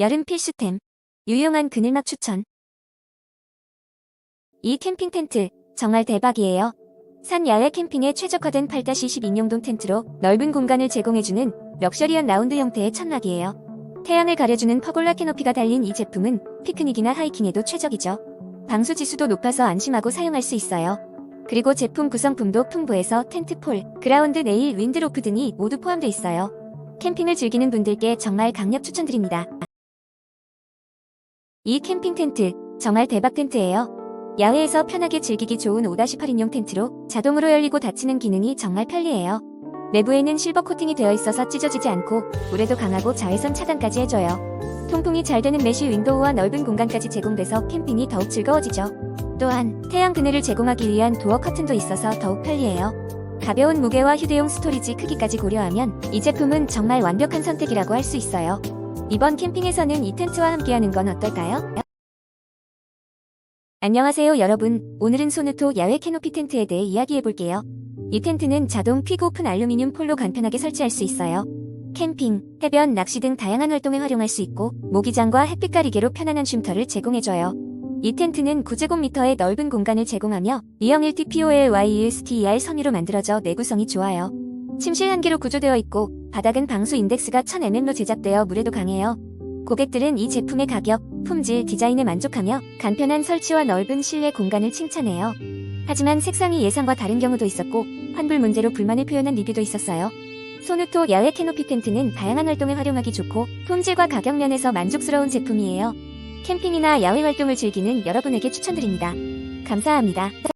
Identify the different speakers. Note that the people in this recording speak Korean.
Speaker 1: 여름 필수템. 유용한 그늘막 추천. 이 캠핑 텐트 정말 대박이에요. 산 야외 캠핑에 최적화된 8-10 인용동 텐트로 넓은 공간을 제공해주는 럭셔리한 라운드 형태의 천막이에요. 태양을 가려주는 퍼골라 캐노피가 달린 이 제품은 피크닉이나 하이킹에도 최적이죠. 방수 지수도 높아서 안심하고 사용할 수 있어요. 그리고 제품 구성품도 풍부해서 텐트 폴, 그라운드 네일, 윈드로프 등이 모두 포함되어 있어요. 캠핑을 즐기는 분들께 정말 강력 추천드립니다. 이 캠핑 텐트 정말 대박 텐트예요. 야외에서 편하게 즐기기 좋은 5-8인용 텐트로 자동으로 열리고 닫히는 기능이 정말 편리해요. 내부에는 실버 코팅이 되어 있어서 찢어지지 않고 물에도 강하고 자외선 차단까지 해줘요. 통풍이 잘 되는 메쉬 윈도우와 넓은 공간까지 제공돼서 캠핑이 더욱 즐거워지죠. 또한 태양 그늘을 제공하기 위한 도어 커튼도 있어서 더욱 편리해요. 가벼운 무게와 휴대용 스토리지 크기까지 고려하면 이 제품은 정말 완벽한 선택이라고 할 수 있어요. 이번 캠핑에서는 이 텐트와 함께하는 건 어떨까요? 안녕하세요 여러분. 오늘은 소누토 야외 캐노피 텐트에 대해 이야기해볼게요. 이 텐트는 자동 퀵 오픈 알루미늄 폴로 간편하게 설치할 수 있어요. 캠핑, 해변, 낚시 등 다양한 활동에 활용할 수 있고 모기장과 햇빛 가리개로 편안한 쉼터를 제공해줘요. 이 텐트는 9제곱미터의 넓은 공간을 제공하며 E형 1TPOLYUSTER 섬유로 만들어져 내구성이 좋아요. 침실 한 개로 구조되어 있고 바닥은 방수 인덱스가 1000mm로 제작되어 물에도 강해요. 고객들은 이 제품의 가격, 품질, 디자인에 만족하며 간편한 설치와 넓은 실내 공간을 칭찬해요. 하지만 색상이 예상과 다른 경우도 있었고 환불 문제로 불만을 표현한 리뷰도 있었어요. 소누토 야외 캐노피 텐트는 다양한 활동에 활용하기 좋고 품질과 가격 면에서 만족스러운 제품이에요. 캠핑이나 야외 활동을 즐기는 여러분에게 추천드립니다. 감사합니다.